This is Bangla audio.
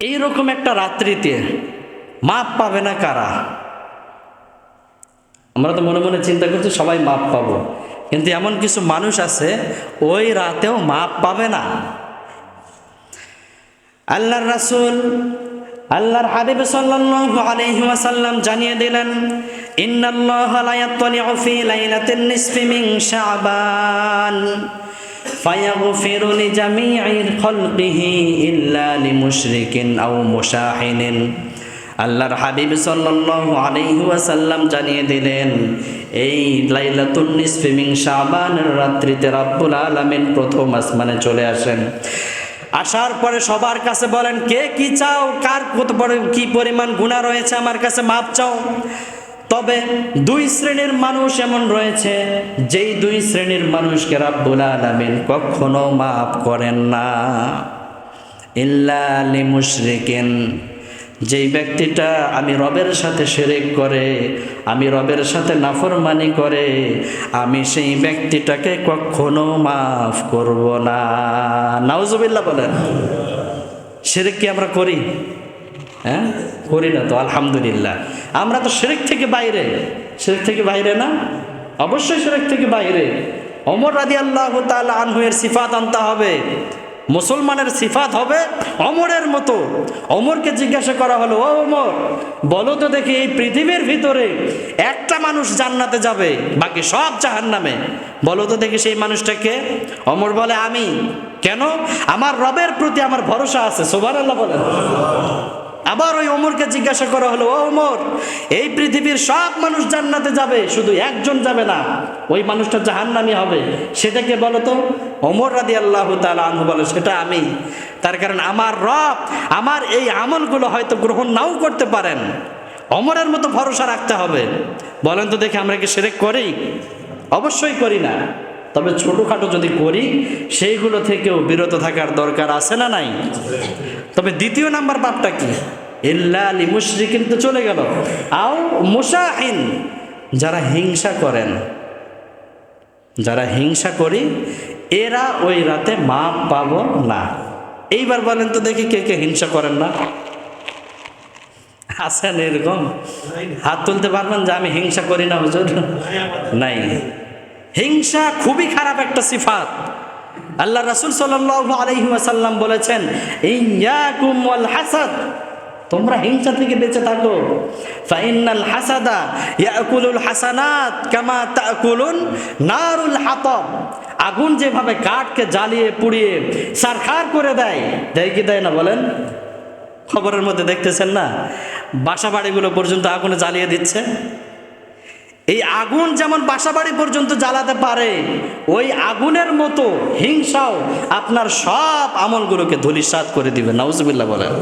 এইরকম একটা রাত্রিতে মাপ পাবে না কারা? আমরা তো মনে মনে চিন্তা করছি সবাই মাপ পাবো। কিন্তু এমন কিছু মানুষ আছে, ওই রাতেও মাপ পাবে না। আল্লাহর রাসুল আল্লাহর হাবিব সাল্লাল্লাহু আলাইহি ওয়াসাল্লাম জানিয়ে দিলেন, ইন্নাল্লাহা লা ইয়াত্তালি'ু ফি লাইলাতিন নিসফি মিন শাবান। ফায়াগফিরু লিজামি'i খালকিহি ইল্লা লিমুশরিকিন আও মুশাহিনিন আল্লাহর হাবিব সাল্লাল্লাহু আলাইহি ওয়াসাল্লাম জানিয়ে দিলেন, এই লাইলাতুন নিসফি শাবানের রাত্রিতে রাব্বুল আলামিন প্রথম আসমানে চলে আসেন। আসার পরে সবার কাছে বলেন, কে কি চাও? কার কত বড় কি পরিমাণ গুণা রয়েছে আমার কাছে? মাপ চাও। তবে দুই শ্রেণির মানুষ এমন রয়েছে, যেই দুই শ্রেণির মানুষকে রাব্বুল আলামিন কখনো মাফ করেন না। ইল্লা লিমুশরিকিন, যেই ব্যক্তিটা আমি রবের সাথে সেরেক করে, আমি রবের সাথে নাফরমানি করে, আমি সেই ব্যক্তিটাকে কখনো মাফ করব না। নাউজুবিল্লাহ বলেন সেরেক কি আমরা করি? হ্যাঁ? করি না তো, আলহামদুলিল্লাহ। আমরা তো সেরেক থেকে বাইরে। সেরেক থেকে বাইরে না? অবশ্যই সেরেক থেকে বাইরে। অমর রাদি আল্লাহ তাল আনহুয়ের সিফাত আনতে হবে। মুসলমানের সিফাত হবে অমরের মতো। অমরকে জিজ্ঞাসা করা হলো, ও অমর বলো তো দেখি এই পৃথিবীর ভিতরে একটা মানুষ জান্নাতে যাবে, বাকি সব জাহান নামে বলো তো দেখি সেই মানুষটাকে অমর বলে, আমি। কেন? আমার রবের প্রতি আমার ভরসা আছে সোবার আল্লাহ বলেন। আবার ওই ওমরকে জিজ্ঞাসা করা হলো, ও ওমর, এই পৃথিবীর সব মানুষ জান্নাতে যাবে, শুধু একজন যাবে না, ওই মানুষটা জাহান্নামি হবে। সেটাকে বলো তো, ওমর রাদি আল্লাহ আনহু বলে, সেটা আমি। তার কারণ আমার রব, আমার এই আমলগুলো হয়তো গ্রহণ নাও করতে পারেন। অমরের মতো ভরসা রাখতে হবে। বলেন তো দেখে আমরা কি সেরেক করি? অবশ্যই করি না। তবে ছোটোখাটো যদি করি, সেইগুলো থেকেও বিরত থাকার দরকার আছে না নাই? তবে দ্বিতীয় নাম্বার পাপটা কি? ইল্লা আলী তো চলে গেল। আও মুসাহিন যারা হিংসা করেন। যারা হিংসা করি, এরা ওই রাতে মাপ পাবো না। এইবার বলেন তো দেখি কে কে হিংসা করেন না। আছেন এরকম? হাত তুলতে পারবেন যে আমি হিংসা করি না, হুজুর? নাই। হিংসা খুবই খারাপ একটা সিফাত। আল্লাহ রাসুল সাল্লাল্লাহু আলাইহি ওয়াসাল্লাম বলেছেন হাসাদ। তোমরা হিংসা থেকে বেঁচে থাকো। ফাইনাল হাসাদা ইয়াকুলুল হাসানাত কামা তাকুলুন নারুল হাতব। আগুন যেভাবে কাঠকে জ্বালিয়ে, পুড়িয়ে সারখার করে দেয় দেয় কি দেয় না বলেন? খবরের মধ্যে দেখতেছেন না? বাসা বাড়িগুলো পর্যন্ত আগুনে জ্বালিয়ে দিচ্ছে। এই আগুন যেমন বাসাবাড়ি পর্যন্ত জ্বালাতে পারে, ওই আগুনের মতো হিংসাও আপনার সব আমলগুলোকে ধুলিসাৎ করে দিবে। নাউজুবিল্লাহ বলেন।